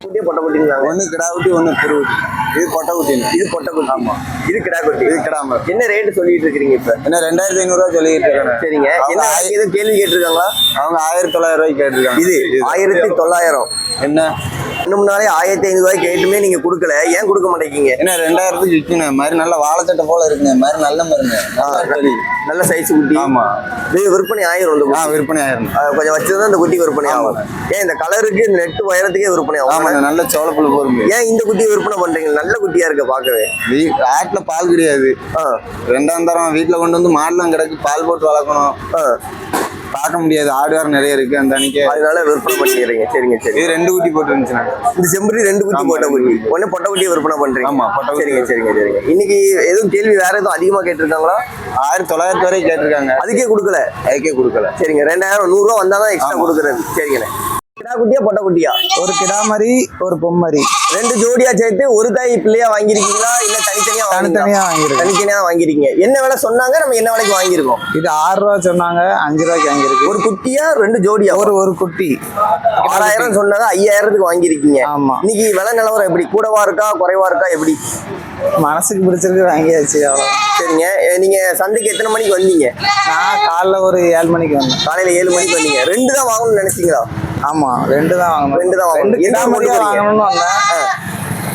குட்டியே பொட்டை குட்டிங்களாங்க ஒன்று கிடா குட்டி ஒன்று பெரு குட்டி. இது பொட்டை குட்டிங்க. இது பொட்டை குட்டி. ஆமா. இது கிடா குட்டி. இது கிடாம என்ன ரேட்டு சொல்லிட்டு இருக்கீங்க இப்ப? என்ன ரெண்டாயிரத்தி ஐநூறுரூவா சொல்லிட்டு இருக்காங்க சரிங்க. என்ன எதுவும் கேள்வி கேட்டிருக்காங்களா? அவங்க ஆயிரத்தி தொள்ளாயிரம் ரூபாய்க்கு கேட்டிருக்காங்க. இது. ஆயிரத்தி தொள்ளாயிரம். என்ன? இன்னும் முன்னாலே ஆயிரத்தி ஐநூறு ரூபாய் கேட்டுமே நீங்க கொடுக்கல. ஏன் கொடுக்க மாட்டேங்கீங்க என்ன ரெண்டாயிரத்துக்கு விற்கணும் மாதிரி நல்ல வாழைத்தட்டை போல இருக்குங்க. மாதிரி நல்ல மருந்து நல்லா சைஸ் குட்டி. ஆமா. இது விற்பனை ஆயிரும் இந்த ஆ குட்டி. விற்பனை ஆயிரும். கொஞ்சம் வச்சிருந்தா இந்த குட்டி விற்பனை ஆகும். ஏன் இந்த கலருக்கு இந்த நெட்டு உயரத்துக்கே விற்பனை ஆகும். ஆமாங்க நல்ல சோளப்புழு போருங்க ஏன் இந்த குட்டியை விற்பனை பண்றீங்க? நல்ல குட்டியா இருக்க பார்க்கவே. ஆட்டில் பால் கிடையாது. ரெண்டாம் தரம் வீட்டில் கொண்டு வந்து மாடுலாம் கிடக்கு பால் போட்டு வளர்க்கணும். பார்க்க முடியாது. ஆடு வேறு நிறைய இருக்கு. அந்த அன்னைக்கு அதனால விற்பனை பண்ணிடுறீங்க சரிங்க சரி இது ரெண்டு குட்டி போட்டு இருந்துச்சுண்ணா இந்த செம்பரி ரெண்டு குட்டி போட்ட குட்டி. ஒண்ணு பொட்டை குட்டியை விற்பனை பண்றீங்க. ஆமா, பொட்டை. சரிங்க சரிங்க சரிங்க. இன்னைக்கு எதுவும் கேள்வி வேற எதுவும் அதிகமா கேட்டிருக்காங்களா? ஆயிரத்தி தொள்ளாயிரத்து வரைக்கும் கேட்டிருக்காங்க. அதுக்கே கொடுக்கல. அதுக்கே கொடுக்கல. சரிங்க ரெண்டாயிரம் நூறுரூவா வந்தாதான் எக்ஸ்ட்ரா ஆமா. கொடுக்குறது. சரிங்கண்ணே. கிடா குட்டியா பொட்டை குட்டியா ஒரு கிடாமரி ஒரு பொம்மரி ரெண்டு ஜோடியா சேர்த்து ஒரு தாய் பிள்ளையா வாங்கியிருக்கீங்களா? இல்ல தனித்தனியா தனித்தனியா வாங்கியிருக்கேன் தனித்தனியா வாங்கியிருக்கீங்க. என்ன விலை சொன்னாங்க? நம்ம என்ன விலைக்கு வாங்கியிருக்கோம்? இது ஆறு ரூபா சொன்னாங்க அஞ்சு ரூபாய்க்கு வாங்கியிருக்கு. ஒரு குட்டியா ரெண்டு ஜோடியா? ஒரு ஒரு குட்டி. ஆறாயிரம் சொன்னதை ஐயாயிரத்துக்கு வாங்கியிருக்கீங்க. ஆமா. இன்னைக்கு விலை நிலவரம் எப்படி? கூடவா இருக்கா குறைவா இருக்கா எப்படி? மனசுக்கு பிடிச்சிருக்கு வாங்கியாச்சு அவ்வளோ சரிங்க. நீங்க சந்தைக்கு எத்தனை மணிக்கு வந்தீங்க? நான் காலைல ஒரு ஏழு மணிக்கு வந்தேன். காலையில ஏழு மணிக்கு வந்தீங்க. ரெண்டு தான் வாங்கணும்னு நினைச்சீங்களா? ஆமா ரெண்டு தான் வாங்கணும். ரெண்டு தான் வாங்கணும். ஊருக்கு போறீங்க? வாங்கணும்னு வந்தேன்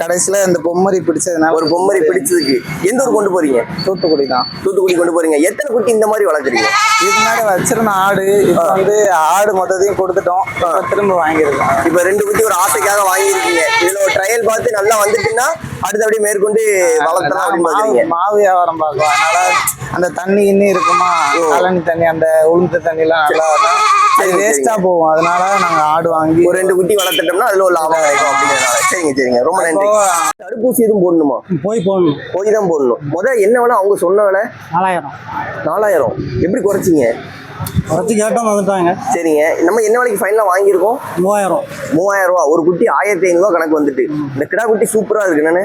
கடைசியில இந்த பொம்மரி பிடிச்சதுனால ஒரு பொம்மரி பிடிச்சதுக்கு. எந்த ஊர் கொண்டு போறீங்க? தூத்துக்குடி தான். தூத்துக்குடி கொண்டு போறீங்க. எத்தனை குட்டி இந்த மாதிரி வளர்க்குறீங்க இதுக்கு முன்னாடி வச்சிருந்த ஆடு இப்போ வந்து ஆடு மொத்தத்தையும் கொடுத்துட்டோம். இப்ப திரும்ப வாங்கியிருக்கோம். இப்ப ரெண்டு குட்டி ஒரு ஆசைக்காக வாங்கியிருக்கீங்க. இதுல ஒரு ட்ரையல் பார்த்து நல்லா வந்துட்டுன்னா அடுத்து அப்படியே மேற்கொண்டு வளர்த்தலாம் மாவு வியாபாரம் பார்க்கும் அதனால அந்த தண்ணி இன்னி இருக்குமா? கழனி தண்ணி அந்த உளுந்து தண்ணிலாம் நல்லா வரும். அது சரி, வேஸ்டா போகும். அதனால நாங்க ஆடு வாங்கி ஒரு ரெண்டு குட்டி வளர்த்துட்டோம்னா அதுல ஒரு லாபம் கிடைக்கும் அப்படிங்கிறனால சரிங்க சரிங்க. ரொம்ப நன்றி. தடுப்பூசி எதுவும் போடணுமா? போய் போடணும். போய் தான் போடணும். முதல் என்ன விலை? அவங்க சொன்ன விலை? நாலாயிரம். நாலாயிரம். எப்படி குறைச்சிங்க? குறைச்சி கேட்டோம் வந்துட்டாங்க. சரிங்க. நம்ம என்ன விலைக்கு ஃபைனலாக வாங்கியிருக்கோம்? மூவாயிரம். மூவாயிரம் ரூபா. ஒரு குட்டி ஆயிரத்தி ஐநூறுவா கணக்கு வந்துட்டு. இந்த கிடா குட்டி சூப்பரா இருக்கு. என்னன்னு.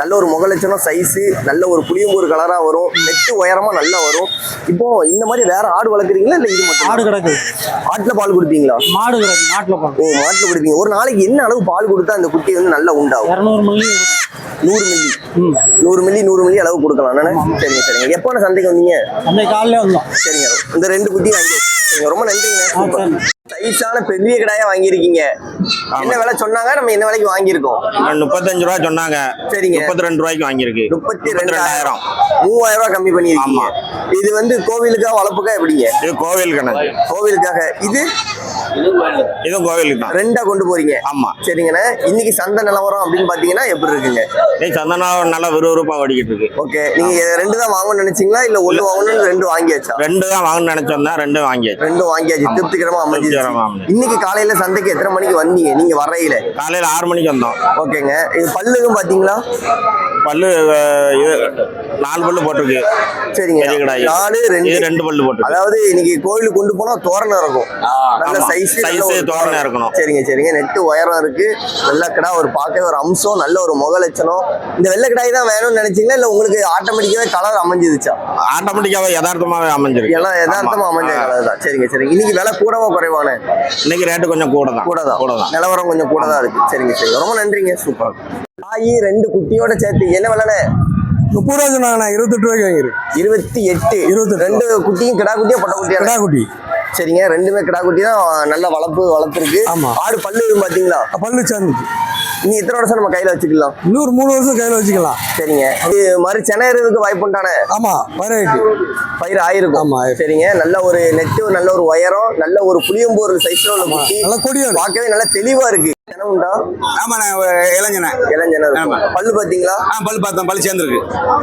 நல்ல ஒரு முகலட்சணம் சைஸு நல்ல ஒரு புளியம்பூர் கலரா வரும். நெட்டு உயரமா நல்லா வரும். இப்போ இந்த மாதிரி வேற ஆடு வளர்க்குறீங்களா? இல்ல இது மட்டும்? ஆடு கிடக்கு. ஆட்டுல பால் கொடுப்பீங்களா? மாடு நாட்டில் ஓ மாட்டுல கொடுப்பீங்க. ஒரு நாளைக்கு என்ன அளவு பால் கொடுத்தா அந்த குட்டி வந்து நல்லா உண்டாகும்? இரநூறு மில்லி நூறு மில்லி. நூறு மில்லி நூறு மில்லி அளவு கொடுக்கலாம்? சரிங்க சரிங்க. எப்போ சந்தைக்கு வந்தீங்க? அந்த காலையிலே வந்தோம். சரிங்க. இந்த ரெண்டு குட்டி வாங்கி ரொம்ப நன்றிங்க. சைஸான பெரிய கடாயா வாங்கியிருக்கீங்க. என்ன விலை சொன்னாங்க? நம்ம என்ன விலைக்கு வாங்கியிருக்கோம்? முப்பத்தஞ்சு ரூபா சொன்னாங்க. சரிங்க. முப்பத்தி ரெண்டு ரூபாய்க்கு வாங்கியிருக்கு. முப்பத்தி ரெண்டாயிரம் மூவாயிரம் ரூபாய் கம்மி பண்ணிருக்கீங்க ஆமா. இது வந்து கோவிலுக்கா வளர்ப்புக்கா எப்படிங்க? இது கோவில் கணக்கு. கோவிலுக்காக. இது? இதுவும் கோவிலுக்கு தான். ரெண்டா கொண்டு போறீங்க. ஆமா. சரிங்கண்ணே. இன்னைக்கு சந்தை நிலவரம் அப்படின்னு பாத்தீங்கன்னா எப்படி இருக்குங்க? இது சந்தனா நல்லா விறுவிறுப்பா ஓடிக்கிட்டு இருக்கு. ஓகே. நீங்க ரெண்டு தான் வாங்கணும்னு நினைச்சீங்களா? இல்ல ஒண்ணு வாங்கணும்னு ரெண்டு வாங்கியாச்சா? ரெண்டு தான் வாங்கணும்னு நினைச்சோம் தான் ரெண்டும் வாங்கியாச்சு. ரெண்டும் வாங்கியாச்சு. திருப்திகரமா அமைஞ்சிருச்சு. இன்னைக்கு காலையில சந்தைக்கு எத்தனை மணிக்கு வந்தீங்க? நீங்க வரையில. காலையில ஆறு மணிக்கு வந்தோம். ஓகேங்க. இது பல்லுக்கும் பாத்தீங்களா? பல்லு நாலு பல்லு போட்டிருக்கு. சரிங்க. நாலு ரெண்டு. ரெண்டு பல்லு போட்டிருக்கு. அதாவது இன்னைக்கு கோயிலுக்கு கொண்டு போனா தோரணம் இருக்கும். நல்ல ஆமா. சைஸ் தோரணம் இருக்கணும். சரிங்க சரிங்க. நெட்டு உயரம் இருக்கு. வெள்ளை கிடா ஒரு பார்க்கவே ஒரு அம்சம் நல்ல ஒரு முக லட்சணம். இந்த வெள்ளை கிடாய் தான் வேணும்னு நினைச்சீங்களா? இல்ல உங்களுக்கு ஆட்டோமேட்டிக்காவே கலர் அமைஞ்சிருச்சா? ஆட்டோமேட்டிக்காவே யதார்த்தமாவே அமைஞ்சிருக்கு. எல்லாம் யதார்த்தமா. அமைஞ்ச கலர் தான். சரிங்க சரிங்க. இன்னைக்கு விலை கூடவா குறைவான? இன்னைக்கு ரேட்டு கொஞ்சம் கூட தான் கூட தான் கூட தான் நிலவரம் கொஞ்சம் கூட தான் இருக்கு. சரிங்க சரிங்க. ரொம்ப நன்றிங்க. சூப்பர். தாயி ரெண்டு குட்டியோட சேர்த்து என்ன விலைண்ணே? முப்பது ரூபா சொன்னாங்கண்ணா. இருபத்தெட்டு ரூபாய்க்கு வாங்கிரு. இருபத்தி எட்டு. இருபத்தெட்டு. ரெண்டு குட்டியும் கிடா குட்டியா பொட்டை குட்டியா? கிடா குட்டி. சரிங்க. ரெண்டுமே கிடா குட்டி தான் நல்ல வளர்ப்பு வளர்த்துருக்கு. ஆமா. ஆடு பல்லு எதுவும் பாத்தீங்களா? பல்லு சேர்ந்துச்சு இனி எத்தனை வருஷம் நம்ம கையில வச்சுக்கலாம்? இன்னொரு மூணு வருஷம் கையில் வச்சுக்கலாம். சரிங்க. இது மாதிரி சென்னையறதுக்கு வாய்ப்பு உண்டானே? ஆமா வரைக்கு பயிர் ஆயிருக்கும். ஆமா. சரிங்க. நல்ல ஒரு நெட்டு நல்ல ஒரு உயரம் நல்ல ஒரு புளியம்போர் சைஸ்ல உள்ள நல்லா கொடியா. பார்க்கவே நல்லா தெளிவா இருக்கு. உண்டா ஆமாண்ணே இளைஞனே. ஆமா. பல்லு பாத்தீங்களா ஆ பல்லு பார்த்தோம். பல்லு சேர்ந்துருக்கு.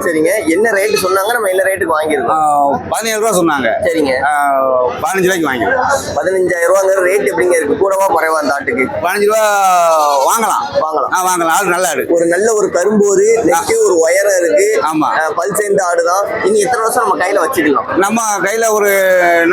சரிங்க. என்ன ரேட்டு சொன்னாங்க? நம்ம என்ன ரேட்டுக்கு வாங்கியிருக்கோம்? பதினேழு ரூபா சொன்னாங்க. சரிங்க. பதினஞ்சு ரூபாய்க்கு வாங்கிருக்கோம் பதினஞ்சாயிரம் ரூபாங்கிற ரேட் எப்படிங்க இருக்கு? கூடவா குறைவா அந்த ஆட்டுக்கு? பதினஞ்சு ரூபா வாங்கலாம். வாங்கலாம். வாங்கலாம் ஆ வாங்கலாம். ஆடு நல்ல ஆடு. ஒரு நல்ல ஒரு கரும்போரு நெக்கு ஒரு உயரம் இருக்கு. ஆமா. பல் சேர்ந்த ஆடுதான். இனி எத்தனை வருஷம் நம்ம கையில வச்சுக்கலாம்? நம்ம கையில ஒரு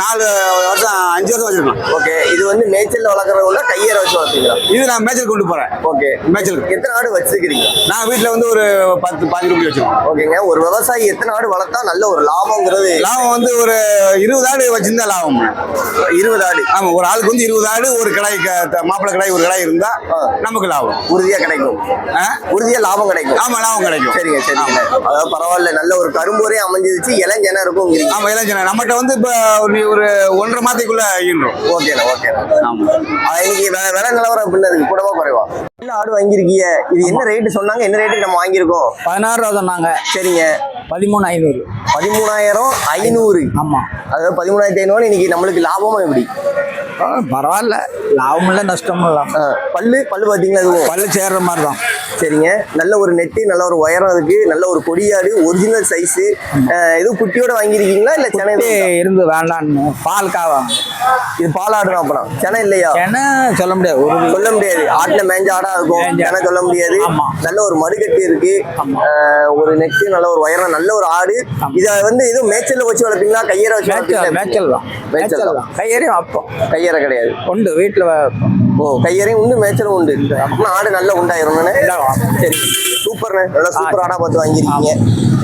நாலு வருஷம் அஞ்சு வருஷம் வச்சிருக்கலாம் ஓகே. இது வந்து மேய்ச்சல்ல வளர்க்குறவங்க கையேற வச்சு வளர்த்தீங்களா இது நான் மேய்ச்சல் கொண்டு போறேன். ஓகே. மேய்ச்சலுக்கு எத்தனை ஆடு வச்சிருக்கீங்க நான் வீட்டுல வந்து ஒரு பத்து பாஞ்சு ரூபாய் வச்சிருக்கோம். ஓகேங்க. ஒரு விவசாயி எத்தனை ஆடு வளர்த்தா நல்ல ஒரு லாபங்கிறது? லாபம் வந்து ஒரு இருபது ஆடு வச்சிருந்தா லாபம். இருபது ஆடு. ஆமா ஒரு ஆளுக்கு வந்து இருபது ஆடு ஒரு கடாய் மாப்பிள்ளை கடாய் ஒரு கடாய் இருந்தா நமக்கு லாபம். உறுதியா கிடைக்கும். ஆ? உறுதியா லாபம் கிடைக்கும். ஆமா லாபம் கிடைக்கும். சரிங்க சரிங்க. அதாவது பரவாயில்ல நல்ல ஒரு கரும்போரே அமைஞ்சிருச்சு இளஞ்சனா இருக்கும் ஆமா இளைஞர் நம்மகிட்ட வந்து இப்ப ஒரு ஒன்றரை மாதத்துக்குள்ள ஈன்றோம் ஓகேண்ணா ஓகேண்ணா. ஆமா. ஆஹ் இன்னைக்கு வே- விலை நிலவரம் அப்படின்னு கூடவா குறைவா? என்ன ஆடு வாங்கியிருக்கீங்க? இது என்ன ரேட்டு சொன்னாங்க? என்ன ரேட்டுக்கு நம்ம வாங்கியிருக்கோம்? பதினாறு ரூபா சொன்னாங்க. சரிங்க. பதிமூணு ஐநூறு பதிமூணாயிரம் ஐநூறு. ஆமா. அதாவது பதிமூணாயிரத்தி ஐநூறு இன்னைக்கு நம்மளுக்கு லாபமா எப்படி? பரவாயில்ல. லாபம் இல்லை. நஷ்டமும் இல்லை பல்லு பல்லு பார்த்தீங்களா இதுவும் பல்லு சேர்ற மாதிரி தான் சரிங்க. நல்ல ஒரு நெட்டு நல்ல ஒரு உயரம் இருக்கு. நல்ல ஒரு கொடியாடு ஒரிஜினல் சைஸு எதுவும் குட்டியோட வாங்கியிருக்கீங்களா இல்லை சென்னை இருந்து வேண்டான்னு. பால் காவாங்க இது பாலாடு தான் அப்புறம். சென்னை இல்லையா? ஏன்னா சொல்ல முடியாது. ஒரு சொல்ல முடியாது. ஆட்டுல மேஞ்ச ஆடா இருக்கும். சென்னை சொல்ல முடியாது. நல்ல ஒரு மடுக்கட்டு இருக்கு. ஒரு நெட்டு நல்ல ஒரு உயரம் நல்ல ஒரு ஆடு. இத வந்து எதுவும் மேய்ச்சல்ல வச்சு வளர்ப்பீங்களா? கையற வச்சு வளர்ப்பீங்களா? மேய்ச்சல் தான். மேய்ச்சல் தான். கையறையும் அப்போ கையற கிடையாது. உண்டு வீட்டில் ஓ கையறையும் உண்டு மேய்ச்சலும் உண்டு. அப்படின்னா ஆடு நல்லா உண்டாயிரும் சரி சூப்பர்ண்ணே. நல்லா சூப்பர் ஆடா பார்த்து வாங்கியிருக்கீங்க.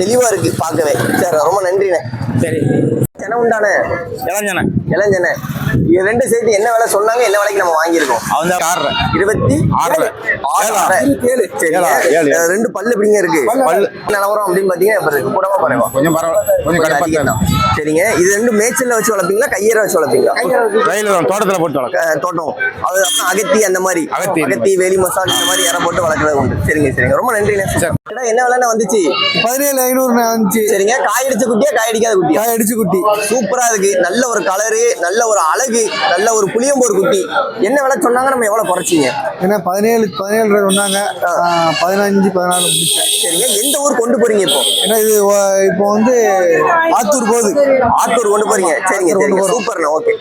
தெளிவா இருக்கு பார்க்கவே. சரி ரொம்ப நன்றிண்ணே. சரி. சென உண்டானே இளைஞன இளஞ்சனே. இது ரெண்டு சேர்த்து என்ன விலை சொன்னாங்க என்ன விலைக்கு நம்ம வாங்கியிருக்கோம்? அவன் தான் ஆடுறேன் இருபத்தி. ஆறு ஏழா. அஹ் ரெண்டு பல்லு எப்படிங்க இருக்கு. பல்லு. நிலவரம் அப்படின்னு இருக்கு. கூடவா குறைவா கொஞ்சம் பரவாயில்ல கொஞ்சம். சரிங்க. இது ரெண்டு மேய்ச்சல்ல வச்சு வளர்ப்பீங்களா கையற வச்சு வளர்ப்பீங்களா? ரயில் தோட்டத்துல போட்டு வளர்க்க தோட்டம். அது அகத்தி அந்த மாதிரி. அகத்தி. அகத்தி வேலி மசால் இந்த மாதிரி இற போட்டு வளர்க்கறது உண்டு. சரிங்க சரிங்க. ரொம்ப நன்றிண்ணே என்ன விலைண்ணே வந்துச்சு? பதினேழு ஐநூறுண்ணே வந்துச்சு. சரிங்க. காய் அடிச்ச குட்டியா காய் அடிக்காத குட்டியா? காய் அடிச்சு குட்டி. சூப்பரா இருக்கு. நல்ல ஒரு கலரு நல்ல ஒரு அழகு நல்ல ஒரு புளியம்போர் குட்டி. என்ன விலை சொன்னாங்க? நம்ம எவ்வளவு குறைச்சிங்க? ஏன்னா பதினேழு பதினேழு சொன்னாங்க. பதினஞ்சு பதினாலு முடிச்சேன் சரிங்க. எந்த ஊர் கொண்டு போறீங்க இப்போ? ஏன்னா இது இப்போ வந்து ஆத்தூர் போகுது. ஆத்தூர் கொண்டு போறீங்க. சரிங்க சரிங்க. சூப்பர்ண்ணே. ஓகே.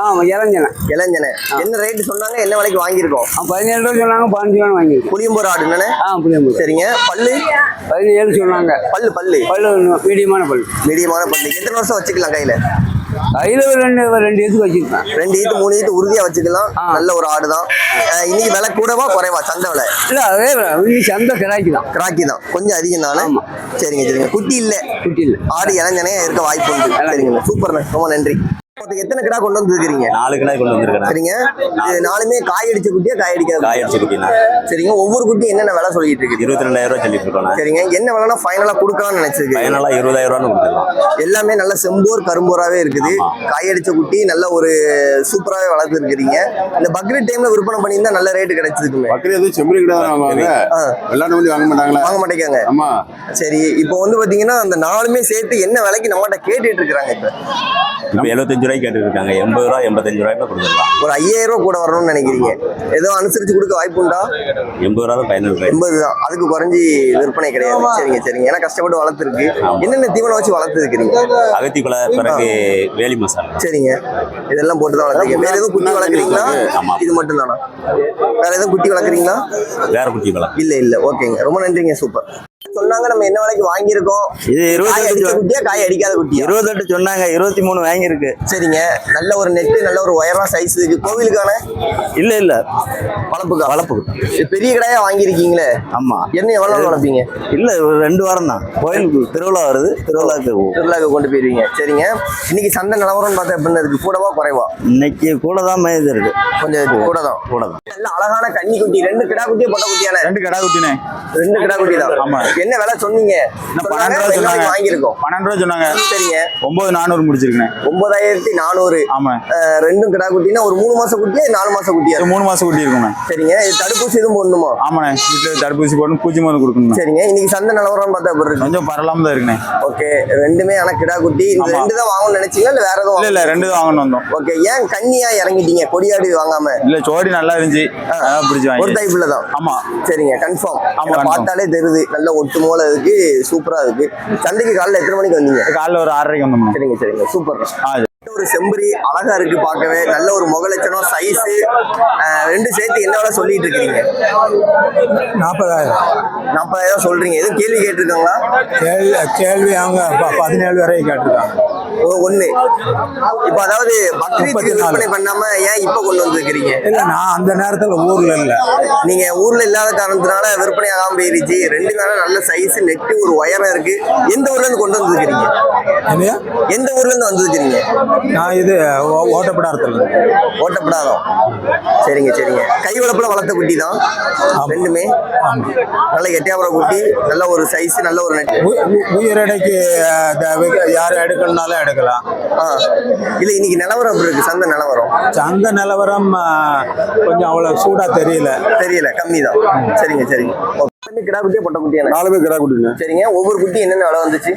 ஆமா இறஞ்சன இளஞ்சனே. என்ன ரேட்டு சொன்னாங்க? என்ன விலைக்கு வாங்கியிருக்கோம்? பதினேழு ரூபா சொன்னாங்க பதினஞ்சு ரூபா வாங்கி புளியம்போர் ஆடு என்னண்ணே ஆ புளியம்பூர். சரிங்க. பல்லு? பதினேழு சொன்னாங்க. பல்லு பல்லு. பல்லு மீடியமான பல்லு. மீடியமான பல்லு. எத்தனை வருஷம் வச்சுக்கலாம் கையில? கையில் ரெண்டு ரெண்டு இதுக்கு வச்சிருக்கேன் ரெண்டு ஈத்து மூணு ஈத்து உறுதியா வச்சுக்கலாம். நல்ல ஒரு ஆடு தான். இன்னைக்கு விலை கூடவா குறைவா? சந்தை விலை. இல்லை அதே இன்னைக்கு சந்தை கிடாக்கி தான். கிராக்கி தான். கொஞ்சம் அதிகம் தானே. சரிங்க சரிங்க. குட்டி இல்ல. குட்டி இல்லை. ஆடு இளஞ்சனே இருக்க வாய்ப்பு உண்டு. சரிங்க. சூப்பர்ண்ணே. ரொம்ப நன்றி. எத்தனை கிடா கொண்டு வந்துருக்கீங்க நாலு கிடாய் கொண்டு வந்திருக்கேன். சரிங்க. இது நாலுமே காய் அடிச்ச குட்டியா காய் அடிக்காத காய்? அடிச்ச குட்டினா. சரிங்க. ஒவ்வொரு குட்டி என்னென்ன விலை சொல்லிட்டு இருக்கு இருபத்தி ரெண்டாயிரம் ரூபாய் சொல்லிட்டு இருக்கோம். சரிங்க. என்ன விலைனா ஃபைனலா கொடுக்கலாம்னு நினைச்சிருக்கு ஃபைனலா இருபதாயிரம் ரூபான்னு கொடுத்துருக்கோம். எல்லாமே நல்ல செம்போர் கரும்போராவே இருக்குது. ஆமா. காயடிச்ச குட்டி நல்ல ஒரு சூப்பராகவே வளர்த்து இருக்கிறீங்க இந்த பக்ரீட் டைம்ல விற்பனை பண்ணியிருந்தா நல்ல ரேட்டு கிடைச்சிருக்குமே. பக்கத்துல எதுவும் செம்மறி கிட்ட வாங்குவாங்க. வந்து வாங்க மாட்டாங்களா? வாங்க மாட்டேங்காங்க ஆமா. சரி. இப்போ வந்து பாத்தீங்கன்னா அந்த நாலுமே சேர்த்து என்ன விலைக்கு நம்மகிட்ட கேட்டுட்டு இருக்காங்க இப்ப? இப்போ எழுபத்தஞ்சு ரூபாய்க்கு கேட்டு இருக்காங்க எண்பது ரூபா எண்பத்தஞ்சு ரூபாய்க்கு கொடுத்துருக்கலாம் ஒரு ஐயாயிரம் ரூபா கூட வரணும்னு நினைக்கிறீங்க. ஏதோ அனுசரிச்சு கொடுக்க வாய்ப்பு உண்டா? எண்பது ரூபா ரேட் எண்பது தான். அதுக்கு குறைஞ்சி விற்பனை கிடையாது. சரிங்க சரிங்க. ஏன்னா கஷ்டப்பட்டு வளர்த்துருக்கு. என்னென்ன தீவனம் வச்சு வளர்த்துருக்கிறீங்க அகத்தி குலை பிறகு வேலி மசாலா. சரிங்க. இதெல்லாம் போட்டு தான் வளர்க்குறீங்க வேற எதுவும் குட்டி வளர்க்குறீங்களா. இது மட்டும் தானா? வேற எதுவும் குட்டி வளர்க்குறீங்களா? வேற குட்டி குலை இல்ல இல்ல. ஓகேங்க. ரொம்ப நன்றிங்க. சூப்பர். சொன்னாங்க நம்ம என்ன விலைக்கு வாங்கியிருக்கோம்? இது அடிச்ச குட்டியா காய் அடிக்காத குட்டியா? இருபத்தெட்டு சொன்னாங்க இருபத்தி மூணு வாங்கியிருக்கு. சரிங்க. நல்ல ஒரு நெட்டு நல்ல ஒரு உயரம் சைஸ் இருக்கு. கோவிலுக்கான? இல்ல இல்ல. வளர்ப்புக்கு? இது பெரிய கடையா வாங்கியிருக்கீங்களே? ஆமா. என்ன எவ்வளவு வளர்ப்பீங்க? இல்ல ஒரு ரெண்டு வாரம் தான். கோயிலுக்கு திருவிழா வருது திருவிழாக்கு. திருவிழாக்கு கொண்டு போயிருவீங்க. சரிங்க. இன்னைக்கு சந்தை நிலவரம்னு பார்த்தா எப்படின்னு இருக்கு? கூடவா குறைவா? இன்னைக்கு கூட தான் மயது இருக்கு. கொஞ்சம் கூட தான் கூட தான் நல்ல அழகான கன்னி குட்டி ரெண்டு கிடா குட்டியே பொட்டை குட்டியான ரெண்டு கடா குட்டினே ரெண்டு கிடா குட்டி தான் ஆமா. என்ன விலை சொன்னீங்க? பன்னெண்டு ரூபா சொன்னாங்க. வாங்கியிருக்கோம். பன்னெண்டு ரூபா சொன்னாங்க. சரிங்க. ஒன்பது நானூறு முடிச்சிருக்கேன். ஒன்பதாயிரத்தி நானூறு. ஆமா. ரெண்டும் கிடா குட்டினா ஒரு மூணு மாசம் குட்டியா நாலு மாசம் குட்டியா? மூணு மாசம் குட்டி இருக்குண்ணே சரிங்க. இது தடுப்பூசி எதுவும் போடணுமா? ஆமாண்ணே. வீட்டில் தடுப்பூசி போடணும் பூச்சி மருந்து கொடுக்கணும் சரிங்க. இன்னைக்கு சந்தை நிலவரம் பார்த்தா எப்படி இருக்கு? கொஞ்சம் பரவாயில்லாம தான் இருக்குண்ணே. ஓகே. ரெண்டுமே ஆனா கிடா குட்டி. இந்த. ரெண்டு தான் வாங்கணும்னு நினைச்சீங்களா இல்ல வேற எதுவும் இல்ல இல்ல ரெண்டு தான் வாங்கணும் வந்தோம். ஓகே. ஏன் கன்னியா இறங்கிட்டீங்க? கொடியாடு வாங்காம. இல்ல ஜோடி நல்லா இருந்துச்சு. அதான் பிடிச்சி ஒரு வாங்கி டைப்ல தான் ஆமா. சரிங்க. கன்ஃபார்ம் ஆமா. பார்த்தாலே தெரியுது. நல்ல ஒட்டு மூல இருக்கு சூப்பரா இருக்கு சந்தைக்கு காலைல எத்தனை மணிக்கு வந்தீங்க காலைல ஒரு ஆறரைக்கு வந்தோம்ண்ணே சரிங்க சரிங்க சூப்பர் ஒரு செம்பரி அழகா இருக்கு பார்க்கவே நல்ல ஒரு முகலட்சணம் சைஸ் ரெண்டு சேர்த்து என்ன விலை சொல்லிட்டு இருக்கிறீங்க நாற்பதாயிரம் நாற்பதாயிரம் சொல்றீங்க எதுவும் கேள்வி கேட்டிருக்காங்களா கேள்வி கேள்வி அவங்க பதினேழு வரைக்கும் கேட்டிருக்காங்க ஒண்ணு. இப்ப அதாவது பக்ரீத்துக்கு. விற்பனை பண்ணாம ஏன் இப்ப கொண்டு வந்திருக்கிறீங்க? இல்லை நான் அந்த நேரத்தில் ஊரில் இல்லை. நீங்க ஊர்ல இல்லாத காரணத்தினால விற்பனை ஆகாம போயிருச்சு. ரெண்டு நாளும் நல்ல சைஸ் நெட்டு ஒரு உயரம் இருக்கு. எந்த ஊர்ல இருந்து கொண்டு வந்திருக்கிறீங்க? எந்த ஊர்ல இருந்து வந்திருக்கிறீங்க? நான் இது ஓட்டப்படாரத்தில் ஓட்டப்படாதம் சரிங்க சரிங்க. கை வளப்புல வளர்த்த குட்டி தான். ரெண்டுமே. நல்ல எட்டியாபுரம் குட்டி நல்ல ஒரு சைஸ் நல்ல ஒரு நெட் உயிரடைக்கு அஹ், த- வி- யார் எடுக்கணும்னாலும் எடுக்கலாம். இல்ல இன்னைக்கு நிலவரம் எப்படி இருக்கு? சந்தை நிலவரம்? சங்க நிலவரம் கொஞ்சம் அவ்வளோ சூடாக தெரியல. தெரியல கம்மி தான் சரிங்க சரிங்க. கிடா குட்டியா பொட்டை குட்டியா நாலு பேர் கிடா குட்டிங்க. சரிங்க. ஒவ்வொரு குட்டி என்னென்ன விலை வந்துச்சு?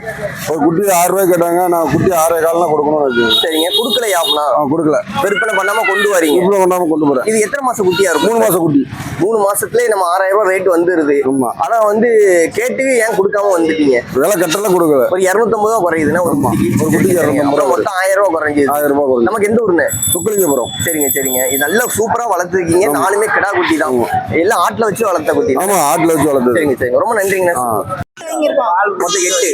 ஒரு குட்டி ஆறு ரூபாய் கேட்டாங்க. நான் குட்டி ஆறே கால்லாம் கொடுக்கணும் சரிங்க. குடுக்கல யாப்னா ஆ கொடுக்கல. விற்பனை பண்ணாம கொண்டு வரீங்க. கொண்டாம கொண்டு போறேன் இது எத்தனை மாசம் குட்டியா இருக்கும்? மூணு மாசம் குட்டி. மூணு மாசத்துலயே நம்ம ஆறாயிரம் ரூபாய் ரேட் வந்துருது. ஆனா வந்து கேட்டு ஏன் கொடுக்காம வந்துட்டீங்க? விலை கட்டல கொடுக்கல. ஒரு இரநூத்தம்பது ரூபா குறையுதுன்னா ஒரு ஒரு குட்டிக்கு சரிங்க. 250 அப்புறம் மொத்தம் ஆயிரம் ரூபாய் குறைஞ்சிது ஆயிரம் ரூபாய் கொடுக்கல நமக்கு எந்த ஊருன்னு சுக்கலிங்கபுரம். சரிங்க சரிங்க. இது நல்லா சூப்பரா வளர்த்துருக்கீங்க. நாலுமே கிடா குட்டி தான் எல்லாம் ஆட்டுல வச்சு வளர்த்த குட்டி. ஆமா ஆட்டுல வச்சு வளர்த்தது சரிங்க சரிங்க. ரொம்ப நன்றிங்கண்ணா. மொத்தம் எட்டு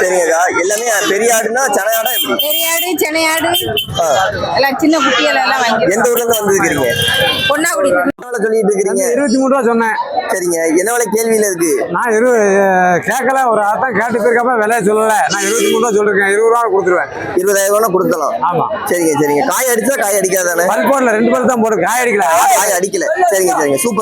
சரிங்கக்கா எல்லாமே பெரிய ஆடுனா சன ஆடா எப்படி? பெரியாடு சென்னையாடு ஆ. எல்லாம் சின்ன குட்டிகள் எல்லாம் வாங்கி எந்த ஊர்ல இருந்து வந்திருக்கிறீங்க? பொன்னாக்குடி சொல்லிட்டு இருக்கிறீங்க? இருபத்தி மூணு ரூபா சொன்னேன். சரிங்க என்ன விலை கேள்வியில இருக்கு நான் இரு கேட்கல ஒரு அதான் கேட்டு போயிருக்கப்ப விலையை சொல்லலை. நான் இருபத்தி மூணு ரூபா சொல்லிருக்கேன். இருபது ரூபா கொடுத்துருவேன். இருபதாயிரம் ரூபா கொடுக்கலாம். ஆமா. சரிங்க சரிங்க. காய் அடிச்சா காய் அடிக்காதானே? பல் போடல ரெண்டு பேர் தான் போட்டு காய் அடிக்கல. காய் அடிக்கல. சரிங்க சரிங்க. சூப்பர்.